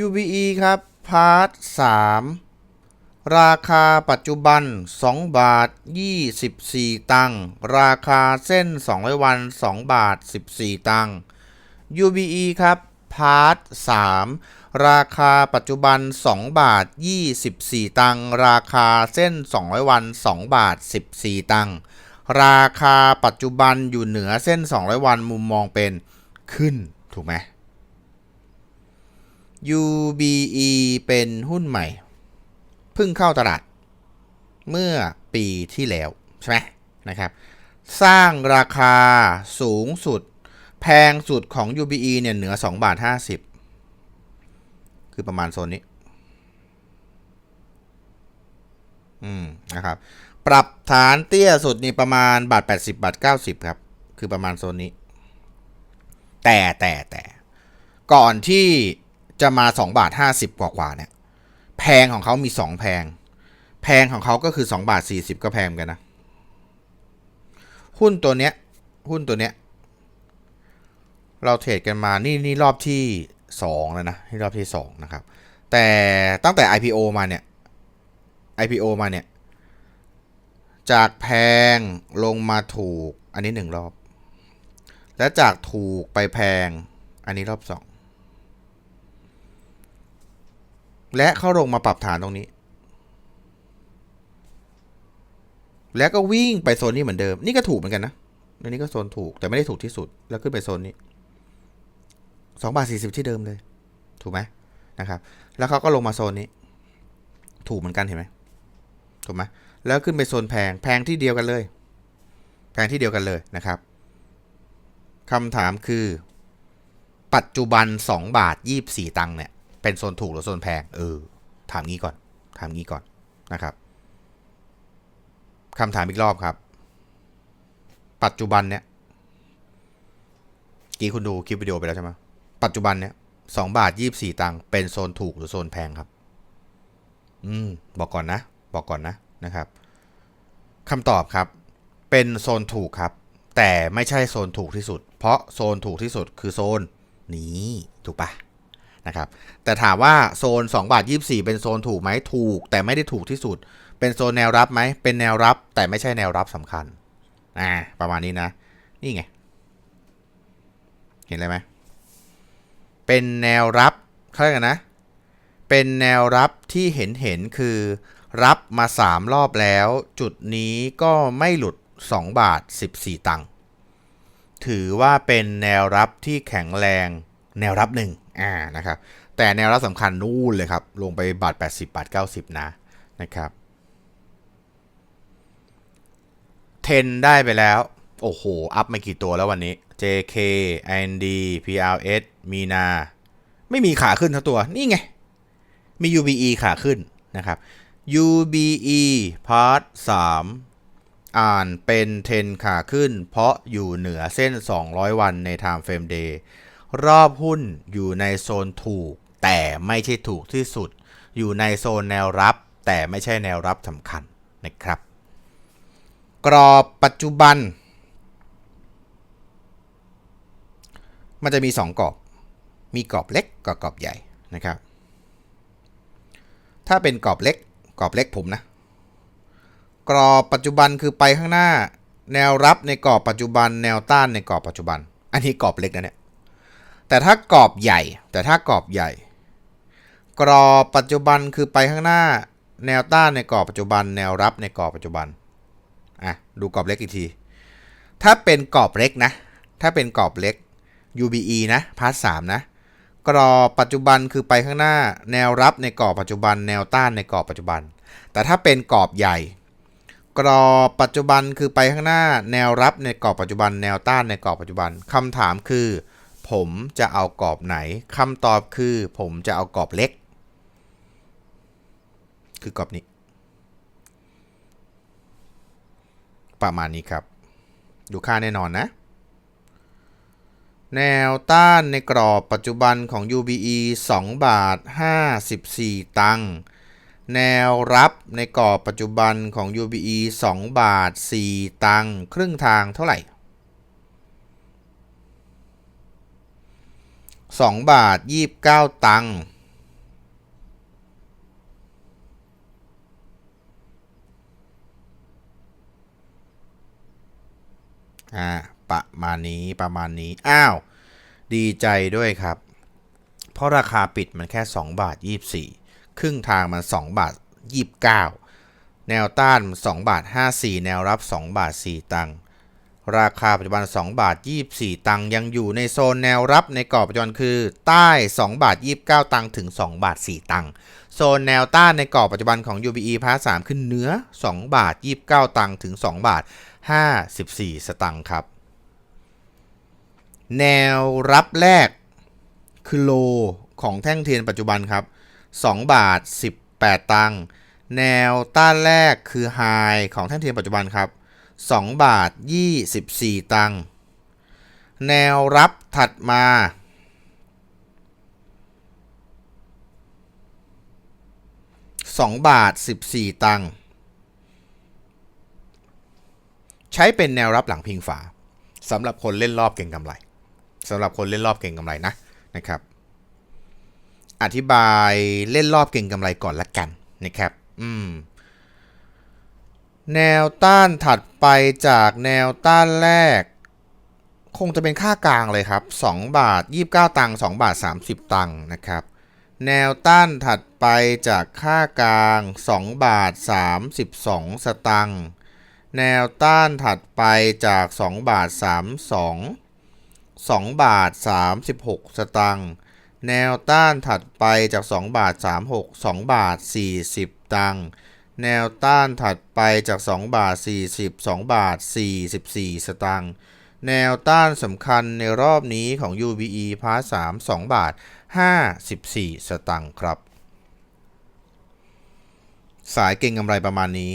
UBE ครับ พาร์ท3ราคาปัจจุบัน 2 บาท 24 ตังค์ ราคาเส้น 200 วัน 2 บาท 14 ตังค์ UBE ครับ พาร์ท3ราคาปัจจุบัน 2 บาท 24 ตังค์ ราคาเส้น 200 วัน 2 บาท 14 ตังค์ ราคาปัจจุบันอยู่เหนือเส้น 200 วันมุมมองเป็นขึ้น ถูกไหม UBE เป็นหุ้นใหม่ เพิ่งเข้าตลาด เมื่อปีที่แล้ว ใช่ไหมนะครับ สร้างราคาสูงสุด แพงสุดของ UBE เนี่ยเหนือ2บาท50 คือประมาณโซนนี้ อืม นะครับ ปรับฐานเตี้ยสุดนี่ประมาณบาท 80 บาท 90 ครับ คือประมาณโซนนี้ แต่แต่แต่ก่อนที่ จะมา2บาท50กว่ากว่าๆเนี่ย แพงของเขามี2แพง แพงของเขาก็คือ2บาท40ก็แพงกันนะ หุ้นตัวเนี้ย หุ้นตัวเนี้ย เราเทรดกันมา นี่นี่รอบที่2แล้วนะ นี่รอบที่2นะครับ แต่ตั้งแต่ IPO มาเนี่ย IPO มาเนี่ย จากแพงลงมาถูก อันนี้หนึ่งรอบ และจากถูกไปแพง อันนี้รอบสอง และเข้าลงมาปรับฐานตรงนี้ แล้วก็วิ่งไปโซนนี้เหมือนเดิม นี่ก็ถูกเหมือนกันนะอันนี้ก็โซนถูกแต่ไม่ได้ถูกที่สุด แล้วขึ้นไปโซนนี้สองบาทสี่สิบที่เดิมเลย ถูกไหมนะครับ แล้วเขาก็ลงมาโซนนี้ ถูกเหมือนกันเห็นไหมถูกไหมแล้วขึ้นไปโซนแพงแพงที่เดียวกันเลย แพงที่เดียวกันเลยนะครับคำถามคือ ปัจจุบัน 2 บาท 24 ตังค์เนี่ย เป็นโซนถูกหรือโซนแพง เออ ถามงี้ก่อน ถามงี้ก่อนนะครับคำถามอีกรอบครับ ปัจจุบันเนี่ยกี้คุณดูคลิปวิดีโอไปแล้วใช่ไหมปัจจุบันเนี่ยสองบาทยี่สี่ตังค์เป็นโซนถูกหรือโซนแพงครับ อืม บอกก่อนนะ บอกก่อนนะนะครับคำตอบครับ เป็นโซนถูกครับ แต่ไม่ใช่โซนถูกที่สุด เพราะโซนถูกที่สุดคือโซนนี้ถูกปะ นะครับแต่ถามว่าโซน2บาท24 เป็นโซนถูกไหมถูก แต่ไม่ได้ถูกที่สุด เป็นโซนแนวรับไหมเป็นแนวรับ แต่ไม่ใช่แนวรับสำคัญอ่าประมาณนี้นะ นี่ไง เห็นอะไรไหมเป็นแนวรับเขาเรียกกันนะ เป็นแนวรับที่เห็นเห็นคือรับมา 3 รอบแล้ว จุดนี้ก็ไม่หลุด 2 บาท 14 ตังค์ถือว่าเป็นแนวรับที่แข็งแรงแนวรับหนึ่ง อ่านะครับแต่แนวรับสำคัญนู่นเลยครับ ลงไปบาท 80 บาท 90 นะนะครับเทนได้ไปแล้ว โอ้โห อัพไมากี่ตัวแล้ววันนี้ JK IND PRS มีนา ไม่มีขาขึ้นทั้งตัว นี่ไง มี UBE ขาขึ้นนะครับ UBE Part 3 อ่านเป็นเทนขาขึ้น เพราะอยู่เหนือเส้น 200 วันใน Time Frame Day รอบหุ้นอยู่ในโซนถูก แต่ไม่ใช่ถูกที่สุด อยู่ในโซนแนวรับ แต่ไม่ใช่แนวรับสำคัญนะครับ กรอบปัจจุบัน มันจะมี 2 กรอบ มีกรอบเล็กกับกรอบใหญ่นะครับ ถ้าเป็นกรอบเล็กกรอบเล็กผมนะ กรอบปัจจุบันคือไปข้างหน้า แนวรับในกรอบปัจจุบัน แนวต้านในกรอบปัจจุบัน อันนี้กรอบเล็กนะเนี่ย แต่ถ้ากรอบใหญ่ แต่ถ้ากรอบใหญ่ กรอบปัจจุบันคือไปข้างหน้าแนวต้านในกรอบปัจจุบัน แนวรับในกรอบปัจจุบันอะดูกรอบเล็กอีกที ถ้าเป็นกรอบเล็กนะ ถ้าเป็นกรอบเล็ก UBE นะพาร์ทสามนะ กรอบปัจจุบันคือไปข้างหน้า แนวรับในกรอบปัจจุบัน แนวต้านในกรอบปัจจุบัน แต่ถ้าเป็นกรอบใหญ่ กรอบปัจจุบันคือไปข้างหน้า แนวรับในกรอบปัจจุบัน แนวต้านในกรอบปัจจุบันคำถามคือ ผมจะเอากรอบไหนคำตอบคือผมจะเอากรอบเล็ก คือกรอบนี้ ประมาณนี้ครับ ดูค่าแน่นอนนะ แนวต้านในกรอบปัจจุบันของ UBE 2 บาท 54 ตังค์แนวรับในกรอบปัจจุบันของ UBE 2 บาท 4 ตังค์ครึ่งทางเท่าไหร่ 2 บาท 29 ตังค์อ่าประมาณนี้ประมาณนี้ อ้าว ดีใจด้วยครับ เพราะราคาปิดมันแค่ 2 บาท 24 ครึ่งทางมัน 2 บาท 29 แนวต้าน 2 บาท 54 แนวรับ 2 บาท 4 ตังค์ ราคาปัจจุบัน 2 บาท 24 ตังค์ยังอยู่ในโซนแนวรับในกรอบปัจจุบันคือใต้ 2 บาท 29 ตังค์ถึง 2 บาท 4 ตังค์โซนแนวต้านในกรอบปัจจุบันของ UBE พาร์ท3ขึ้นเนื้อ 2 บาท 29 ตังค์ถึง 2 บาท 54 สตังค์ครับ แนวรับแรกคือโลของแท่งเทียนปัจจุบันครับ 2 บาท 18 ตังค์แนวต้านแรกคือไฮของแท่งเทียนปัจจุบันครับ 2 บาท 24 ตังค์ แนวรับถัดมา 2 บาท 14 ตังค์ ใช้เป็นแนวรับหลังพิงฝาสำหรับคนเล่นรอบเก่งกำไรสำหรับคนเล่นรอบเก่งกำไรนะนะครับ อธิบายเล่นรอบเก่งกำไรก่อนละกันนะครับ อืม แนวต้านถัดไปจากแนวต้านแรก คงจะเป็นค่ากลางเลยครับ 2 บาท 29 ตังค์2บาท 30 ตังค์นะครับ แนวต้านถัดไปจากค่ากลาง 2 บาท 32 สตังค์แนวต้านถัดไปจาก 2 บาท 32 2 บาท 36 สตังค์แนวต้านถัดไปจาก 2 บาท 36 2 บาท 40 ตังค์ แนวต้านถัดไปจาก 2 บาท 40 2 บาท 44 สตังค์แนวต้านสำคัญในรอบนี้ของ UBE พาร์ท3 2 บาท 54 สตังค์ครับ สายเก่งกำไรประมาณนี้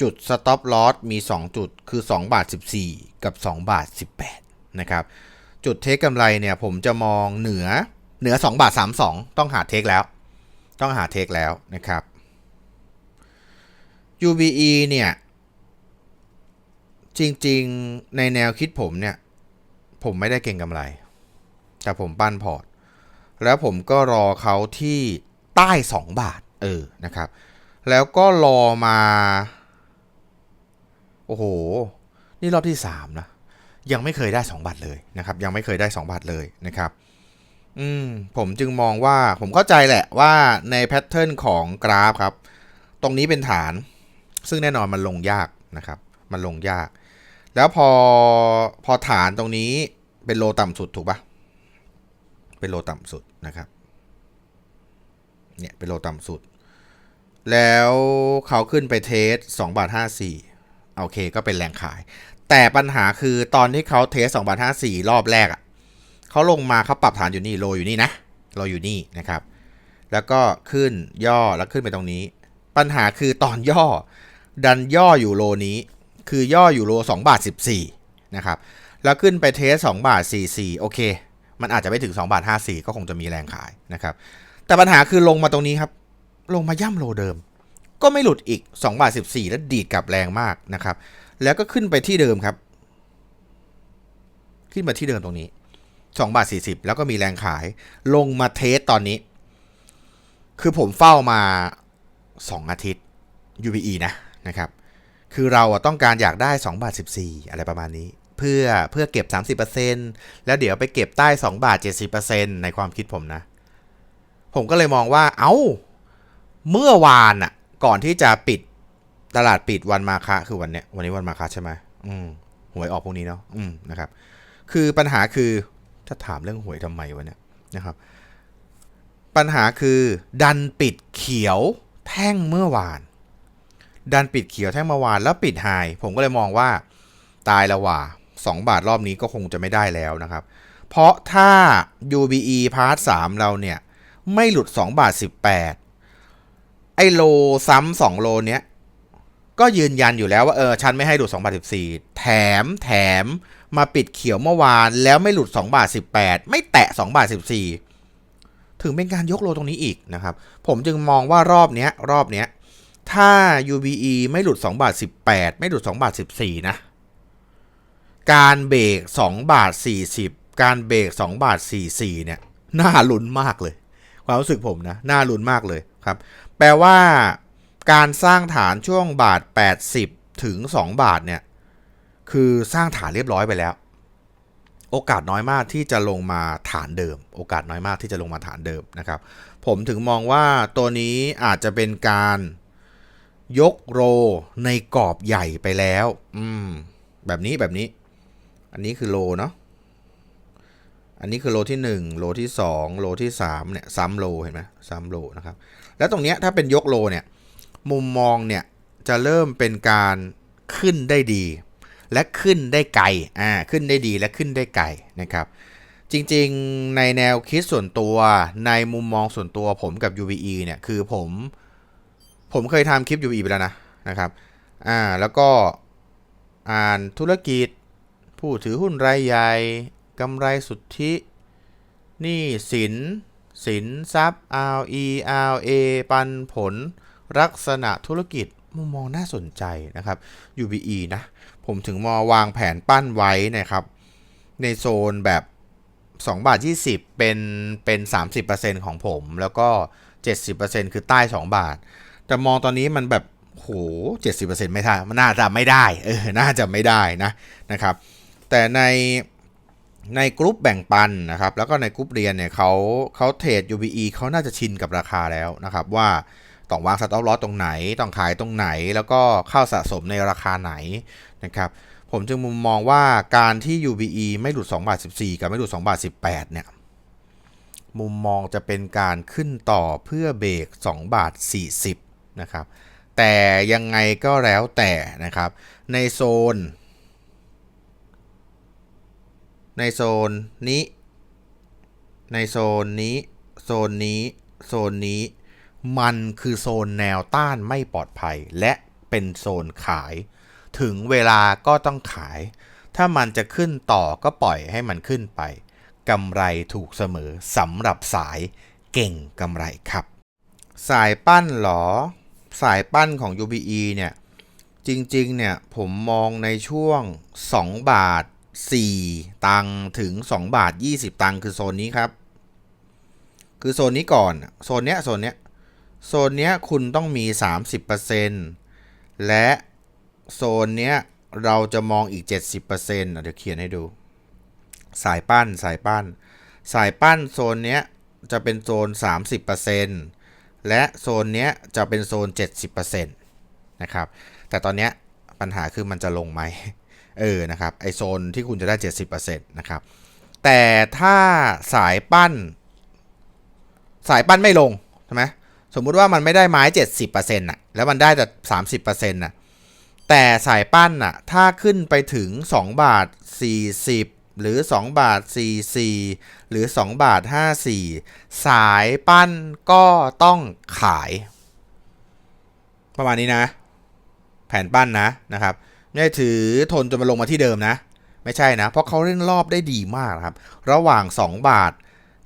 จุด stop loss มี 2 จุดคือ 2 บาท 14 กับ 2 บาท 18 นะครับ จุดเทคกำไรเนี่ยผมจะมองเหนือเหนือ 2 บาท 32 ต้องหาเทคแล้ว ต้องหาเทคแล้วนะครับ UBE เนี่ย จริงๆในแนวคิดผมเนี่ย ผมไม่ได้เก่งกำไร แต่ผมปั้นพอร์ต แล้วผมก็รอเขาที่ใต้ 2 บาท เออนะครับ แล้วก็รอมา โอ้โห นี่รอบที่ 3 นะ ยังไม่เคยได้ 2 บาทเลยนะครับ ยังไม่เคยได้ 2 บาทเลยนะครับอืมผมจึงมองว่าผมเข้าใจแหละว่าในแพทเทิร์นของกราฟครับ ตรงนี้เป็นฐาน ซึ่งแน่นอนมันลงยากนะครับ มันลงยาก แล้วพอพอฐานตรงนี้เป็นโลต่ำสุดถูกปะเป็นโลต่ำสุดนะครับ เนี่ยเป็นโลต่ำสุด แล้วเขาขึ้นไปเทส2บาท54โอเคก็เป็นแรงขาย แต่ปัญหาคือตอนที่เขาเทส2บาท54 รอบแรกอะ่ะเขาลงมาเขาปรับฐานอยู่นี่โลอยู่นี่นะโลอยู่นี่นะครับ แล้วก็ขึ้นย่อแล้วขึ้นไปตรงนี้ ปัญหาคือตอนย่อ ดันย่ออยู่โลนี้ คือย่ออยู่โล2บาท14นะครับแล้วขึ้นไปเทส2บาท44โอเค มันอาจจะไม่ถึง2บาท54 ก็คงจะมีแรงขายนะครับแต่ปัญหาคือลงมาตรงนี้ครับ ลงมาย่ำโลเดิม ก็ไม่หลุดอีก2บาท14 แล้วดีดกลับแรงมากนะครับแล้วก็ขึ้นไปที่เดิมครับ ขึ้นมาที่เดิมตรงนี้2บาท40 แล้วก็มีแรงขาย ลงมาเทสตอนนี้ คือผมเฝ้ามา 2 อาทิตย์ UBE นะ นะครับ คือเราอะต้องการอยากได้2บาท14 อะไรประมาณนี้ เพื่อเพื่อเก็บ 30%แล้วเดี๋ยวไปเก็บใต้2บาท70%ในความคิดผมนะ ผมก็เลยมองว่าเอา้า เมื่อวานอะก่อนที่จะปิดตลาดปิดวันมาคะคือวันเนี้ยวันนี้วันมาคะใช่ไหมอืมหวยออกพวกนี้เนาะอืมนะครับ คือปัญหาคือจะถามเรื่องหวยทำไมวะเนี่ยนะครับ ปัญหาคือดันปิดเขียวแท่งเมื่อวาน ดันปิดเขียวแท่งเมื่อวานแล้วปิดไฮผมก็เลยมองว่าตายแล้วว่ะ2บาทรอบนี้ก็คงจะไม่ได้แล้วนะครับ เพราะถ้า UBE พาร์ท3เราเนี่ย ไม่หลุด 2 บาท 18 ไอ้โลซ้ำ2โลเนี้ย ก็ยืนยันอยู่แล้วว่าเออฉันไม่ให้หลุด2บาท14 แถมแถมมาปิดเขียวเมื่อวานแล้วไม่หลุด2บาท18 ไม่แตะ2บาท14 ถึงเป็นการยกโลตรงนี้อีกนะครับ ผมจึงมองว่ารอบเนี้ยรอบเนี้ย ถ้า UBE ไม่หลุด 2 บาท 18 ไม่หลุด 2 บาท 14 นะ การเบรก2บาท 40 การเบรก2บาท 44 เนี่ย น่าลุ้นมากเลย ความรู้สึกผมนะ น่าลุ้นมากเลยครับ แปลว่า การสร้างฐานช่วงบาท 80 ถึง 2 บาทเนี่ย คือสร้างฐานเรียบร้อยไปแล้ว โอกาสน้อยมากที่จะลงมาฐานเดิม โอกาสน้อยมากที่จะลงมาฐานเดิมนะครับ ผมถึงมองว่าตัวนี้อาจจะเป็นการ ยกโรในกรอบใหญ่ไปแล้ว อืม แบบนี้แบบนี้ อันนี้คือโลเนาะ อันนี้คือโลที่ 1 โลที่ 2 โลที่3เนี่ยซ้ำโลเห็นไหมซ้ำโลนะครับ แล้วตรงเนี้ยถ้าเป็นยกโลเนี่ย มุมมองเนี่ยจะเริ่มเป็นการขึ้นได้ดี และขึ้นได้ไกล อ่า ขึ้นได้ดีและขึ้นได้ไกลนะครับ จริงๆ ในแนวคิดส่วนตัว ในมุมมองส่วนตัวผมกับ UVE เนี่ย คือผม ผมเคยทำคลิป UVE ไปแล้วนะนะครับ อ่า แล้วก็อ่านธุรกิจ ผู้ถือหุ้นรายใหญ่กำไรสุทธิหนี้สิน สินทรัพย์ RE RA ปันผล ลักษณะธุรกิจมุมมองน่าสนใจนะครับ UBE นะ ผมถึงมาวางแผนปั้นไว้นะครับ ในโซนแบบ 2 บาท 20 เป็นเป็น 30%ของผม แล้วก็ 70%คือใต้ 2 บาท แต่มองตอนนี้มันแบบโห70%ไม่ได้มันน่าจะไม่ได้เออน่าจะไม่ได้นะนะครับ แต่ในในกรุ๊ปแบ่งปันนะครับ แล้วก็ในกรุ๊ปเรียนเนี่ยเขาเขาเทรด UBE เขาน่าจะชินกับราคาแล้วนะครับว่าต้องวางสต็อปลอสตรงไหน ต้องขายตรงไหน แล้วก็เข้าสะสมในราคาไหนนะครับ ผมจึงมุมมองว่าการที่ UBE ไม่หลุด2บาท14 กับไม่หลุด2บาท18 เนี่ย มุมมองจะเป็นการขึ้นต่อเพื่อเบรก2บาท40 นะครับแต่ยังไงก็แล้วแต่นะครับ ในโซน ในโซนนี้ ในโซนนี้ โซนนี้ โซนนี้ มันคือโซนแนวต้านไม่ปลอดภัย และเป็นโซนขาย ถึงเวลาก็ต้องขาย ถ้ามันจะขึ้นต่อก็ปล่อยให้มันขึ้นไปกำไรถูกเสมอสำหรับสายเก่งกำไรครับ สายปั้นหรอ สายปั้นของ UBE เนี่ย จริงๆ เนี่ย ผมมองในช่วง 2 บาท 4 ตังถึง 2 บาท 20 ตังคือโซนนี้ครับ คือโซนนี้ก่อน โซนเนี้ย โซนเนี้ย โซนเนี้ยคุณต้องมี 30%และโซนเนี้ยเราจะมองอีก 70%อะเดี๋ยวเขียนให้ดู สายปั้น สายปั้น สายปั้นโซนเนี้ยจะเป็นโซน 30% และโซนเนี้ยจะเป็นโซน 70%นะครับ แต่ตอนเนี้ยปัญหาคือมันจะลงไหมเออ นะครับ ไอโซนที่คุณจะได้ 70%นะครับ แต่ถ้าสายปั้น สายปั้นไม่ลง ใช่ไหมสมมุติว่ามันไม่ได้ไม้ 70%น่ะ แล้วมันได้แต่ 30%น่ะ แต่สายปั้นน่ะ ถ้าขึ้นไปถึง 2 บาท 40 หรือ 2 บาท 44 หรือ 2 บาท 54 สายปั้นก็ต้องขาย ประมาณนี้นะ แผนปั้นนะนะครับไม่ถือทนจนมาลงมาที่เดิมนะ ไม่ใช่นะ เพราะเขาเล่นรอบได้ดีมากครับ ระหว่าง 2 บาท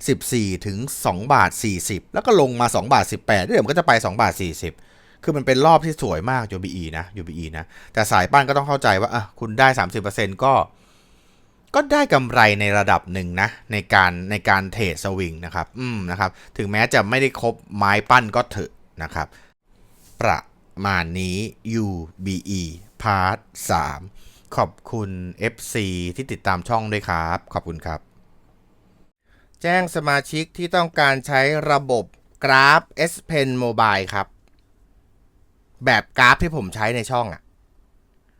14 ถึง 2 บาท 40 แล้วก็ลงมา 2 บาท 18เดี๋ยวมันก็จะไป 2 บาท 40คือมันเป็นรอบที่สวยมาก UBE นะ UBE นะ แต่สายปั้นก็ต้องเข้าใจว่าอะคุณได้ 30%ก็ ก็ได้กำไรในระดับหนึ่งนะ ในการในการเทรดสวิงนะครับ อืมนะครับ ถึงแม้จะไม่ได้ครบไม้ปั้นก็เถอะนะครับ ประมาณนี้ UBE Part 3 ขอบคุณ FC ที่ติดตามช่องด้วยครับ ขอบคุณครับ แจ้งสมาชิกที่ต้องการใช้ระบบกราฟ S Pen Mobile ครับ แบบกราฟที่ผมใช้ในช่องอะ่ะ